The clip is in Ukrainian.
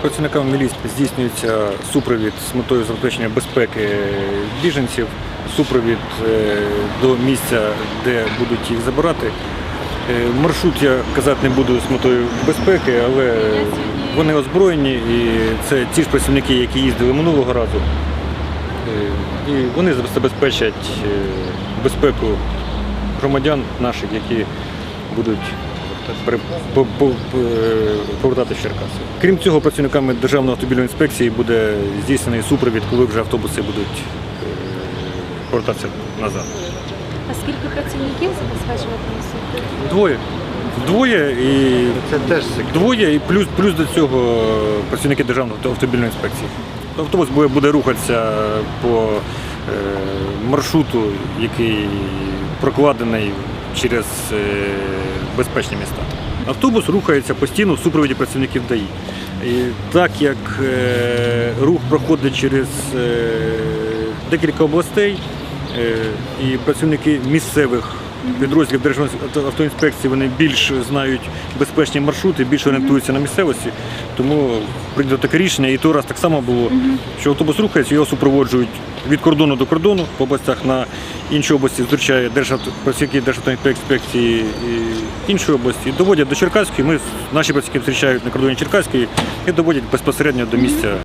Працівниками міліць здійснюється супровід з метою забезпечення безпеки біженців, супровід е, до місця, де будуть їх забирати. Е, маршрут я казати не буду з метою безпеки, але вони озброєні і це ті ж працівники, які їздили минулого разу. Е, і вони забезпечать безпеку громадян наших, які будуть повертати в Черкаси. Крім цього, працівниками Державної автомобільної інспекції буде здійснений супровід, коли вже автобуси будуть е, повертатися назад. А скільки працівників забезпечуватиме супровід? Двоє. Двоє і Це теж. Двоє і плюс, плюс до цього працівники Державної автомобільної інспекції. Автобус буде, буде рухатися по е, маршруту, який прокладений через е, безпечні міста. Автобус рухається постійно в супроводі працівників ДАІ. І так як е, рух проходить через е, декілька областей, і працівники місцевих підрозділів Державної автоінспекції вони більш знають безпечні маршрути, більш орієнтуються на місцевості. Тому прийнято таке рішення. І той раз так само було, що автобус рухається, його супроводжують від кордону до кордону по областях на інші області зустрічає працівники Державної інспекції і інші області. Доводять до Черкаської. Ми наші працівники зустрічають на кордоні Черкаської і доводять безпосередньо до місця.